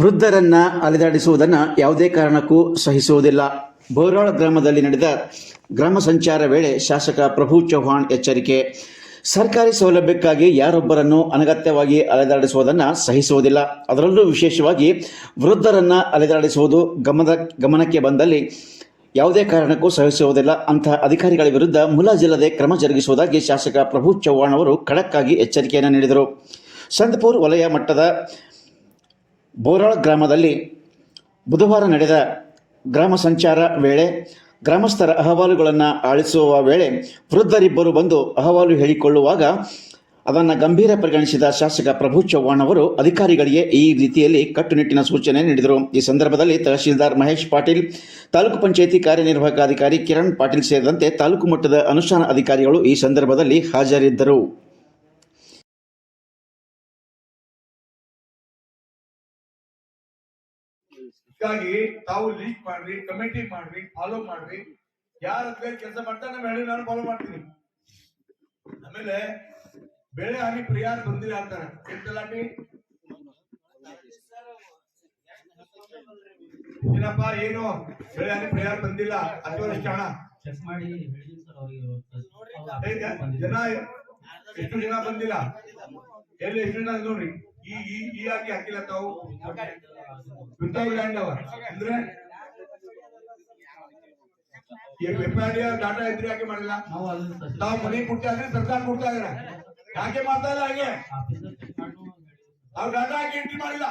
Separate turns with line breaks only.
ವೃದ್ಧರನ್ನ ಅಲೆದಾಡಿಸುವುದನ್ನು ಯಾವುದೇ ಕಾರಣಕ್ಕೂ ಸಹಿಸುವುದಿಲ್ಲ. ಬೋರಾಳ ಗ್ರಾಮದಲ್ಲಿ ನಡೆದ ಗ್ರಾಮ ಸಂಚಾರ ವೇಳೆ ಶಾಸಕ ಪ್ರಭು ಚೌಹಾಣ್ ಎಚ್ಚರಿಕೆ. ಸರ್ಕಾರಿ ಸೌಲಭ್ಯಕ್ಕಾಗಿ ಯಾರೊಬ್ಬರನ್ನು ಅನಗತ್ಯವಾಗಿ ಅಲೆದಾಡಿಸುವುದನ್ನು ಸಹಿಸುವುದಿಲ್ಲ. ಅದರಲ್ಲೂ ವಿಶೇಷವಾಗಿ ವೃದ್ಧರನ್ನ ಅಲೆದಾಡಿಸುವುದು ಗಮನ, ಗಮನಕ್ಕೆ ಬಂದಲ್ಲಿ ಯಾವುದೇ ಕಾರಣಕ್ಕೂ ಸಹಿಸುವುದಿಲ್ಲ. ಅಂತಹ ಅಧಿಕಾರಿಗಳ ವಿರುದ್ಧ ಮುಲಾಜಿಲ್ಲದೆ ಕ್ರಮ ಜರುಗಿಸುವುದಾಗಿ ಶಾಸಕ ಪ್ರಭು ಚೌಹಾಣ್ ಅವರು ಖಡಕ್ಕಾಗಿ ಎಚ್ಚರಿಕೆಯನ್ನು ನೀಡಿದರು. ಸಂದಪುರ್ ವಲಯ ಮಟ್ಟದ ಬೋರಾಳ್ ಗ್ರಾಮದಲ್ಲಿ ಬುಧವಾರ ನಡೆದ ಗ್ರಾಮ ಸಂಚಾರ ವೇಳೆ ಗ್ರಾಮಸ್ಥರ ಅಹವಾಲುಗಳನ್ನು ಆಲಿಸುವ ವೇಳೆ ವೃದ್ಧರಿಬ್ಬರು ಬಂದು ಅಹವಾಲು ಹೇಳಿಕೊಳ್ಳುವಾಗ ಅದನ್ನು ಗಂಭೀರ ಪರಿಗಣಿಸಿದ ಶಾಸಕ ಪ್ರಭು ಚವ್ಹಾಣ್ ಅವರು ಅಧಿಕಾರಿಗಳಿಗೆ ಈ ರೀತಿಯಲ್ಲಿ ಕಟ್ಟುನಿಟ್ಟಿನ ಸೂಚನೆ ನೀಡಿದರು. ಈ ಸಂದರ್ಭದಲ್ಲಿ ತಹಶೀಲ್ದಾರ್ ಮಹೇಶ್ ಪಾಟೀಲ್, ತಾಲೂಕು ಪಂಚಾಯಿತಿ ಕಾರ್ಯನಿರ್ವಾಹಕ ಅಧಿಕಾರಿ ಕಿರಣ್ ಪಾಟೀಲ್ ಸೇರಿದಂತೆ ತಾಲೂಕು ಮಟ್ಟದ ಅನುಷ್ಠಾನ ಅಧಿಕಾರಿಗಳು ಈ ಸಂದರ್ಭದಲ್ಲಿ ಹಾಜರಿದ್ದರು.
ಹೀಗಾಗಿ ತಾವು ಲೀಕ್ ಮಾಡ್ರಿ ಕಮಿಟಿ ಮಾಡ್ರಿ ಫಾಲೋ ಮಾಡ್ರಿ. ಯಾರ ಕೆಲಸ ಮಾಡ್ತಾರೆ ನಮ್ಮ ಹೇಳಿ ನಾನು ಫಾಲೋ ಮಾಡ್ತೀನಿ. ಆಮೇಲೆ ಬೆಳೆ ಹಾನಿ ಪರಿಹಾರ ಬಂದಿಲ್ಲ ಅಂತಾರೆ. ಎಂತಲಾಟಿ ಏನಪ್ಪ ಏನು? ಬೆಳೆ ಹಾನಿ ಪರಿಹಾರ ಬಂದಿಲ್ಲ. ಅತಿವೃಷ್ಟಿ ಹಣ ಜನ ಎಷ್ಟು ಜನ ಬಂದಿಲ್ಲ? ಎಲ್ಲಿ ಎಷ್ಟು ನೋಡ್ರಿ ಈ ಈ ಈ ಆಗಿ ಹಾಕಿಲ್ಲ ತಾವು. ವಿತೌಟ್ ಲ್ಯಾಂಡ್ ಅವ ಅಂದ್ರೆ ಡಾಟಾ ಇದ್ರೆ ಯಾಕೆ ಮಾಡಿಲ್ಲ. ತಾವು ಮನೆ ಕೊಡ್ತಾ ಇದ್ರೆ ಸರ್ಕಾರ ಕೊಡ್ತಾ ಇದ್ರ. ಯಾಕೆ ಮಾಡ್ತಾ ಇಲ್ಲ ಹಾಗೆ? ಅವ್ರು ಡಾಟಾ ಹಾಕಿ ಎಂಟ್ರಿ ಮಾಡಿಲ್ಲ.